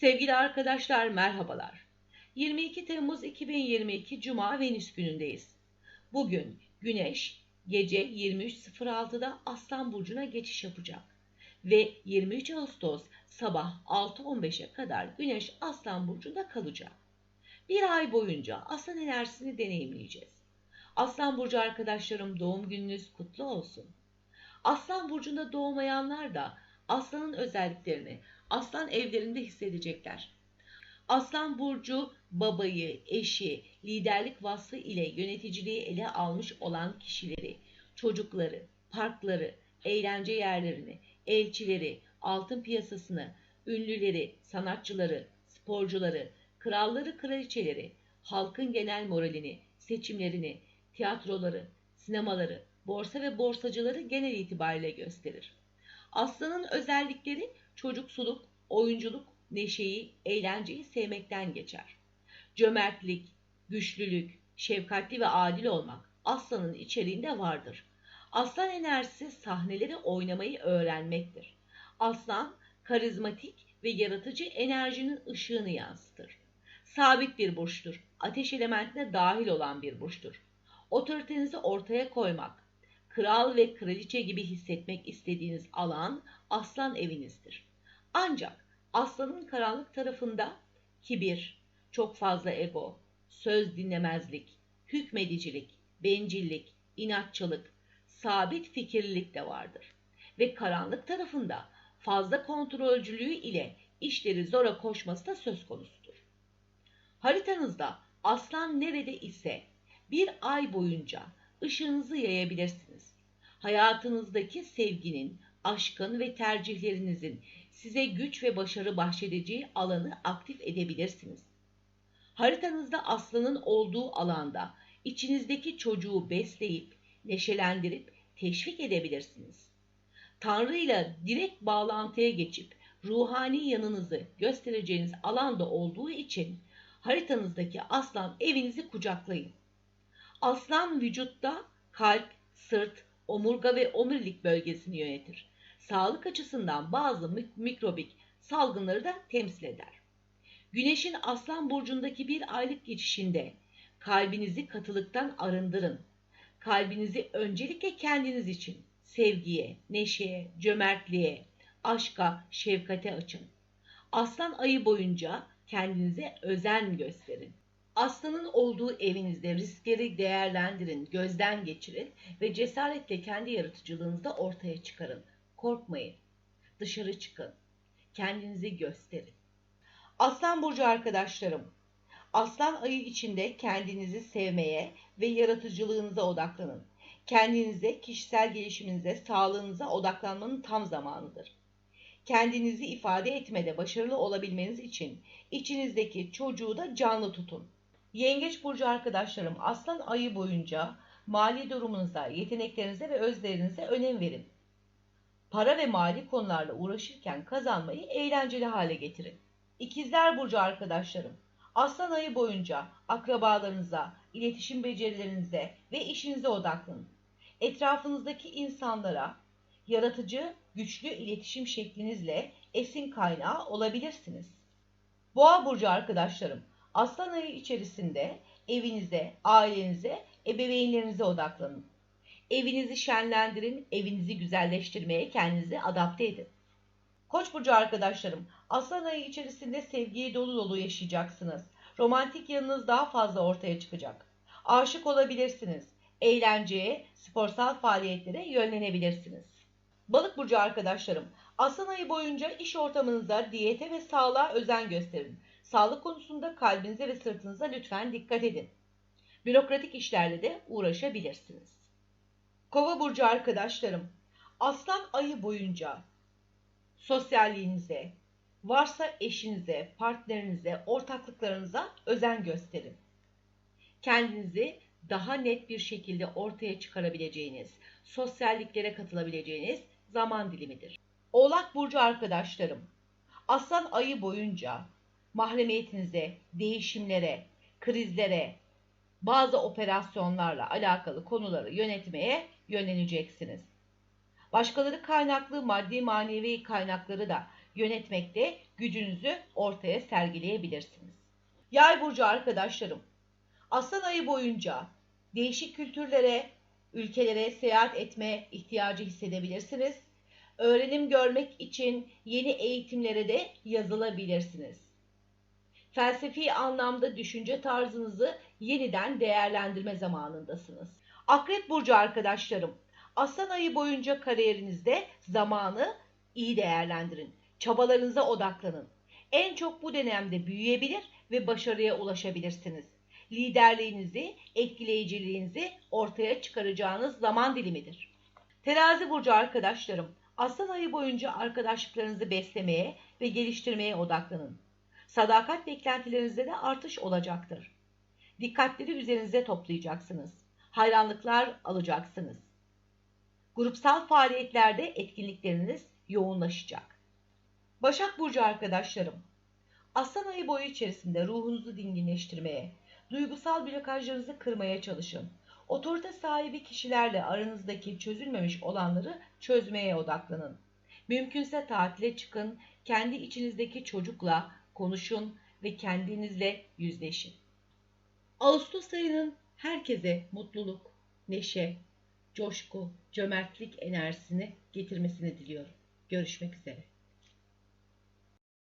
Sevgili arkadaşlar merhabalar. 22 Temmuz 2022 Cuma Venüs günündeyiz. Bugün Güneş gece 23.06'da Aslan Burcu'na geçiş yapacak. Ve 23 Ağustos sabah 6.15'e kadar Güneş Aslan Burcu'nda kalacak. Bir ay boyunca Aslan enerjisini deneyimleyeceğiz. Aslan Burcu arkadaşlarım doğum gününüz kutlu olsun. Aslan Burcu'nda doğmayanlar da Aslan'ın özelliklerini Aslan evlerinde hissedecekler. Aslan burcu babayı, eşi, liderlik vasfı ile yöneticiliği ele almış olan kişileri, çocukları, parkları, eğlence yerlerini, elçileri, altın piyasasını, ünlüleri, sanatçıları, sporcuları, kralları, kraliçeleri, halkın genel moralini, seçimlerini, tiyatroları, sinemaları, borsa ve borsacıları genel itibariyle gösterir. Aslanın özellikleri çocuksuluk, oyunculuk, neşeyi, eğlenceyi sevmekten geçer. Cömertlik, güçlülük, şefkatli ve adil olmak aslanın içeriğinde vardır. Aslan enerjisi sahneleri oynamayı öğrenmektir. Aslan karizmatik ve yaratıcı enerjinin ışığını yansıtır. Sabit bir burçtur. Ateş elementine dahil olan bir burçtur. Otoritenizi ortaya koymak, kral ve kraliçe gibi hissetmek istediğiniz alan aslan evinizdir. Ancak aslanın karanlık tarafında kibir, çok fazla ego, söz dinlemezlik, hükmedicilik, bencillik, inatçılık, sabit fikirlilik de vardır. Ve karanlık tarafında fazla kontrolcülüğü ile işleri zora koşması da söz konusudur. Haritanızda aslan nerede ise bir ay boyunca ışığınızı yayabilirsiniz. Hayatınızdaki sevginin, aşkın ve tercihlerinizin size güç ve başarı bahşedeceği alanı aktif edebilirsiniz. Haritanızda aslanın olduğu alanda içinizdeki çocuğu besleyip, neşelendirip teşvik edebilirsiniz. Tanrı ile direkt bağlantıya geçip ruhani yanınızı göstereceğiniz alanda olduğu için haritanızdaki aslan evinizi kucaklayın. Aslan vücutta kalp, sırt, omurga ve omurilik bölgesini yönetir sağlık açısından bazı mikrobik salgınları da temsil eder. Güneşin Aslan burcundaki bir aylık geçişinde kalbinizi katılıktan arındırın. Kalbinizi öncelikle kendiniz için sevgiye, neşeye, cömertliğe, aşka, şefkate açın. Aslan ayı boyunca kendinize özen gösterin. Aslanın olduğu evinizde riskleri değerlendirin, gözden geçirin ve cesaretle kendi yaratıcılığınızı ortaya çıkarın. Korkmayın. Dışarı çıkın. Kendinizi gösterin. Aslan burcu arkadaşlarım, Aslan ayı içinde kendinizi sevmeye ve yaratıcılığınıza odaklanın. Kendinize, kişisel gelişiminize, sağlığınıza odaklanmanın tam zamanıdır. Kendinizi ifade etmede başarılı olabilmeniz için içinizdeki çocuğu da canlı tutun. Yengeç burcu arkadaşlarım, Aslan ayı boyunca mali durumunuza, yeteneklerinize ve özlerinize önem verin. Para ve mali konularla uğraşırken kazanmayı eğlenceli hale getirin. İkizler Burcu arkadaşlarım, Aslan ayı boyunca akrabalarınıza, iletişim becerilerinize ve işinize odaklanın. Etrafınızdaki insanlara yaratıcı, güçlü iletişim şeklinizle esin kaynağı olabilirsiniz. Boğa burcu arkadaşlarım, Aslan ayı içerisinde evinize, ailenize, ebeveynlerinize odaklanın. Evinizi şenlendirin, evinizi güzelleştirmeye kendinizi adapte edin. Koç burcu arkadaşlarım, Aslan ayı içerisinde sevgiye dolu dolu yaşayacaksınız. Romantik yanınız daha fazla ortaya çıkacak. Aşık olabilirsiniz. Eğlenceye, sporsal faaliyetlere yönlenebilirsiniz. Balık burcu arkadaşlarım, Aslan ayı boyunca iş ortamınıza, diyete ve sağlığa özen gösterin. Sağlık konusunda kalbinize ve sırtınıza lütfen dikkat edin. Bürokratik işlerle de uğraşabilirsiniz. Kova burcu arkadaşlarım, aslan ayı boyunca sosyalliğinize, varsa eşinize, partnerinize, ortaklıklarınıza özen gösterin. Kendinizi daha net bir şekilde ortaya çıkarabileceğiniz, sosyalliklere katılabileceğiniz zaman dilimidir. Oğlak burcu arkadaşlarım, aslan ayı boyunca mahremiyetinize, değişimlere, krizlere, bazı operasyonlarla alakalı konuları yönetmeye yönleneceksiniz. Başkaları kaynaklı maddi manevi kaynakları da yönetmekte gücünüzü ortaya sergileyebilirsiniz. Yay burcu arkadaşlarım, Aslan ayı boyunca değişik kültürlere, ülkelere seyahat etme ihtiyacı hissedebilirsiniz. Öğrenim görmek için yeni eğitimlere de yazılabilirsiniz. Felsefi anlamda düşünce tarzınızı yeniden değerlendirme zamanındasınız. Akrep burcu arkadaşlarım, Aslan ayı boyunca kariyerinizde zamanı iyi değerlendirin. Çabalarınıza odaklanın. En çok bu dönemde büyüyebilir ve başarıya ulaşabilirsiniz. Liderliğinizi, etkileyiciliğinizi ortaya çıkaracağınız zaman dilimidir. Terazi burcu arkadaşlarım, Aslan ayı boyunca arkadaşlıklarınızı beslemeye ve geliştirmeye odaklanın. Sadakat beklentilerinizde de artış olacaktır. Dikkatleri üzerinize toplayacaksınız. Hayranlıklar alacaksınız. Grupsal faaliyetlerde etkinlikleriniz yoğunlaşacak. Başak Burcu arkadaşlarım, Aslan ayı boyu içerisinde ruhunuzu dinginleştirmeye, duygusal blokajlarınızı kırmaya çalışın. Otorite sahibi kişilerle aranızdaki çözülmemiş olanları çözmeye odaklanın. Mümkünse tatile çıkın, kendi içinizdeki çocukla konuşun ve kendinizle yüzleşin. Ağustos ayının herkese mutluluk, neşe, coşku, cömertlik enerjisini getirmesini diliyorum. Görüşmek üzere.